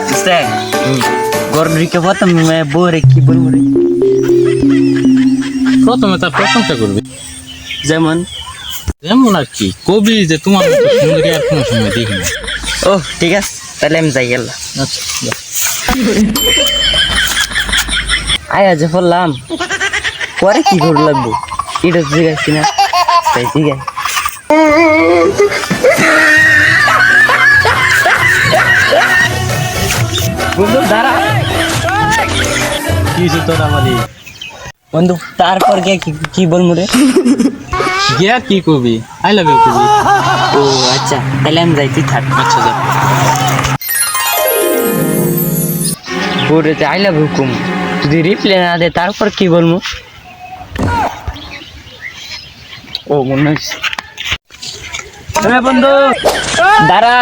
বুঝতে গরম রিকে প্রথম বউরে কি বলব রে প্রথমে তার প্রশংসা করবে যেমন যেমন আর কি কবি যে তোমার সুন্দরী আর কোনো সময় দেখি না ও ঠিক আছে তাহলে আমি যাই গেলাম আচ্ছা। আয়া যে বললাম পরে কি করে লাগবো এটা জিজ্ঞাসি না তাই ঠিক আছে বন্ধু, দাঁড়া। কি তোর বন্ধু, তারপর কে কি- বলব রে? গিয়া কি কবি? আই লাভ ইউ কবি। ও আচ্ছা তাহলে আমি যাই তুই থাক। আচ্ছা যা। বউরে আই লাভ হুকুম যদি রিপ্লাই না দে তারপর কি বলব? ও, মনে হচ্ছে হ্যাঁ বন্ধু। দাঁড়া।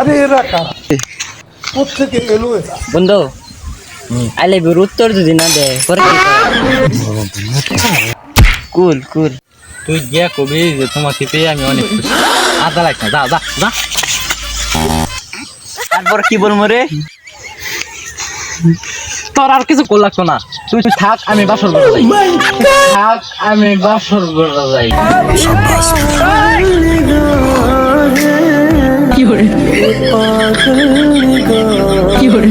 আরে এরা কারা? কোথেকে এলো এরা? বন্ধু আই লাভ ইউর উত্তর যদি না দে পরে? কুল কুল। তুই গিয়া কবি যে তোমাকে পেয়ে আমি অনেক খুশি। আদা লাগ না যা যা যা। তারপর কি বলব রে? তোর আর কিছু কল লাগতো না। তুই থাক আমি বাসর করে যাই। থাক আমি বাসর করে যাই। কি করে কি hore